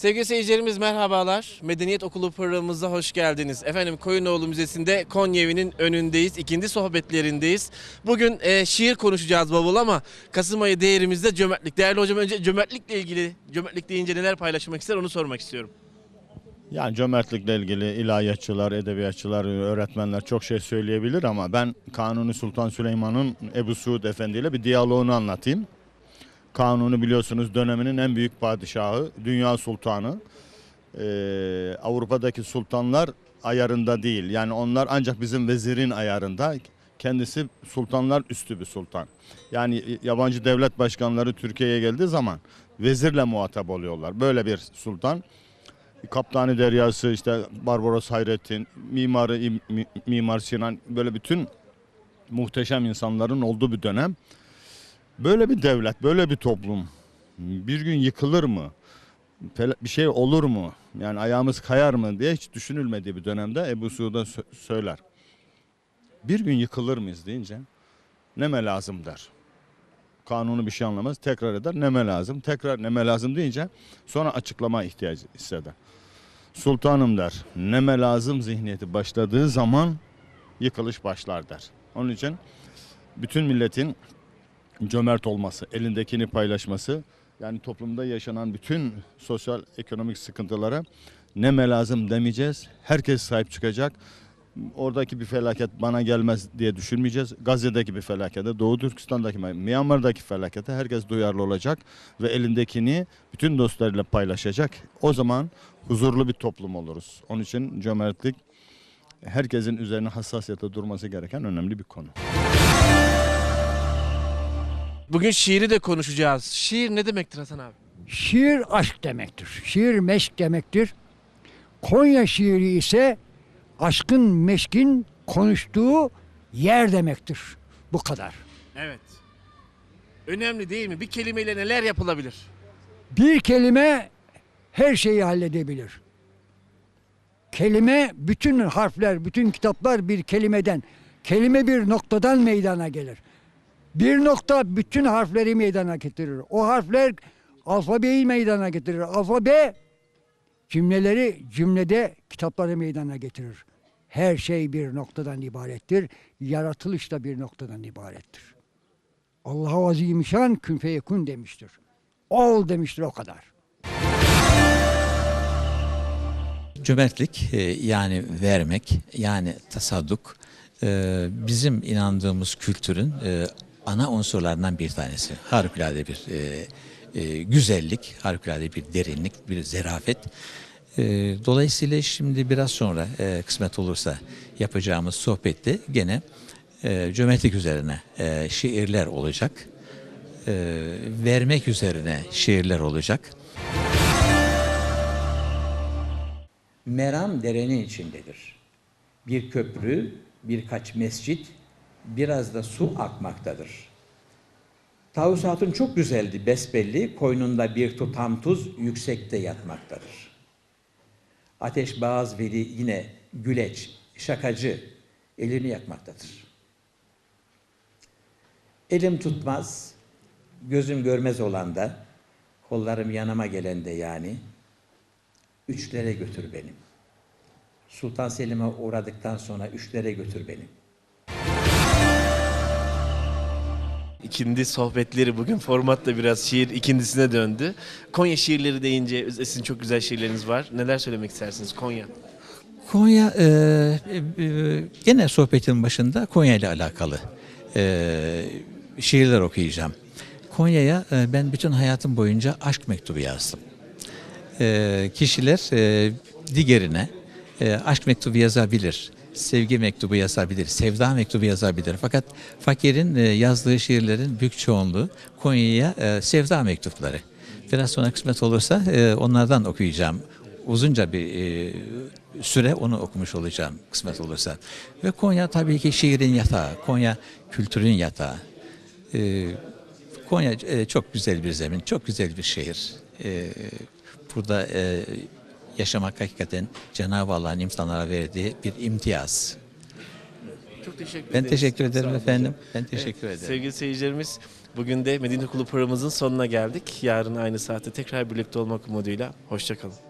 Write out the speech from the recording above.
Sevgili seyircilerimiz merhabalar. Medeniyet Okulu programımıza hoş geldiniz. Efendim Koyunoğlu Müzesi'nde Konya evinin önündeyiz. İkindi sohbetlerindeyiz. Bugün e, şiir konuşacağız bavul ama Kasım ayı değerimizde cömertlik. Değerli hocam önce cömertlikle ilgili, cömertlik deyince neler paylaşmak ister onu sormak istiyorum. Yani cömertlikle ilgili ilahiyatçılar, edebiyatçılar, öğretmenler çok şey söyleyebilir ama ben Kanuni Sultan Süleyman'ın Ebu Suud Efendi ile bir diyaloğunu anlatayım. Kanuni biliyorsunuz döneminin en büyük padişahı, dünya sultanı. Ee, Avrupa'daki sultanlar ayarında değil. Yani onlar ancak bizim vezirin ayarında. Kendisi sultanlar üstü bir sultan. Yani yabancı devlet başkanları Türkiye'ye geldiği zaman vezirle muhatap oluyorlar. Böyle bir sultan. Kaptanı Deryası, işte Barbaros Hayrettin, mimarı İm- Mi- Mimar Sinan böyle bütün muhteşem insanların olduğu bir dönem. Böyle bir devlet, böyle bir toplum bir gün yıkılır mı? Bir şey olur mu? Yani ayağımız kayar mı diye hiç düşünülmediği bir dönemde Ebu Suud'a sö- söyler. Bir gün yıkılır mıyız deyince neme lazım der. Kanunu bir şey anlamaz. Tekrar eder. Neme lazım. Tekrar neme lazım deyince sonra açıklama ihtiyacı hisseder. Sultanım der. Neme lazım zihniyeti başladığı zaman yıkılış başlar der. Onun için bütün milletin cömert olması, elindekini paylaşması, yani toplumda yaşanan bütün sosyal ekonomik sıkıntılara neme lazım demeyeceğiz. Herkes sahip çıkacak. Oradaki bir felaket bana gelmez diye düşünmeyeceğiz. Gazze'deki bir felakete, Doğu Türkistan'daki, Myanmar'daki felakete herkes duyarlı olacak ve elindekini bütün dostlarıyla paylaşacak. O zaman huzurlu bir toplum oluruz. Onun için cömertlik herkesin üzerine hassasiyete durması gereken önemli bir konu. Bugün şiiri de konuşacağız. Şiir ne demektir Hasan abi? Şiir aşk demektir. Şiir meşk demektir. Konya şiiri ise aşkın meşkin konuştuğu yer demektir. Bu kadar. Evet. Önemli değil mi? Bir kelimeyle neler yapılabilir? Bir kelime her şeyi halledebilir. Kelime bütün harfler, bütün kitaplar bir kelimeden, kelime bir noktadan meydana gelir. Bir nokta bütün harfleri meydana getirir. O harfler alfabeyi meydana getirir. Alfabe cümleleri cümlede kitapları meydana getirir. Her şey bir noktadan ibarettir. Yaratılış da bir noktadan ibarettir. Allahu Azimüşşan kün feyekun demiştir. Ol demiştir o kadar. Cömertlik e, yani vermek yani tasadduk e, bizim inandığımız kültürün e, ana unsurlarından bir tanesi. Harikulade bir e, e, güzellik, harikulade bir derinlik, bir zerafet. E, Dolayısıyla şimdi biraz sonra e, kısmet olursa yapacağımız sohbette gene e, cömertlik üzerine e, şiirler olacak. E, Vermek üzerine şiirler olacak. Meram derenin içindedir. Bir köprü, birkaç mescit, biraz da su akmaktadır. Tavus Hatun çok güzeldi, besbelli, koynunda bir tutam tuz yüksekte yatmaktadır. Ateş Bağız Veli yine güleç, şakacı, elini yakmaktadır. Elim tutmaz, gözüm görmez olan da, kollarım yanıma gelen de yani, üçlere götür benim. Sultan Selim'e uğradıktan sonra üçlere götür beni. İkindi sohbetleri bugün format da biraz şiir ikindisine döndü. Konya şiirleri deyince sizin çok güzel şiirleriniz var. Neler söylemek istersiniz Konya? Konya, e, e, gene sohbetin başında Konya ile alakalı e, şiirler okuyacağım. Konya'ya e, ben bütün hayatım boyunca aşk mektubu yazdım. E, kişiler e, diğerine e, aşk mektubu yazabilir, sevgi mektubu yazabilir, sevda mektubu yazabilir. Fakat fakirin e, yazdığı şiirlerin büyük çoğunluğu Konya'ya e, sevda mektupları. Biraz sonra kısmet olursa e, onlardan okuyacağım. Uzunca bir süre onu okumuş olacağım kısmet olursa. Ve Konya tabii ki şiirin yatağı, Konya kültürün yatağı. Konya çok güzel bir zemin, çok güzel bir şehir. Burada yaşamak hakikaten Cenab-ı Allah'ın insanlara verdiği bir imtiyaz. Çok teşekkür Ben ederiz. teşekkür sağ ederim olun efendim. hocam. Ben teşekkür ederim. Sevgili seyircilerimiz Bugün de Medeniyet Okulu programımızın sonuna geldik. Yarın aynı saatte tekrar birlikte olmak umuduyla. Hoşçakalın.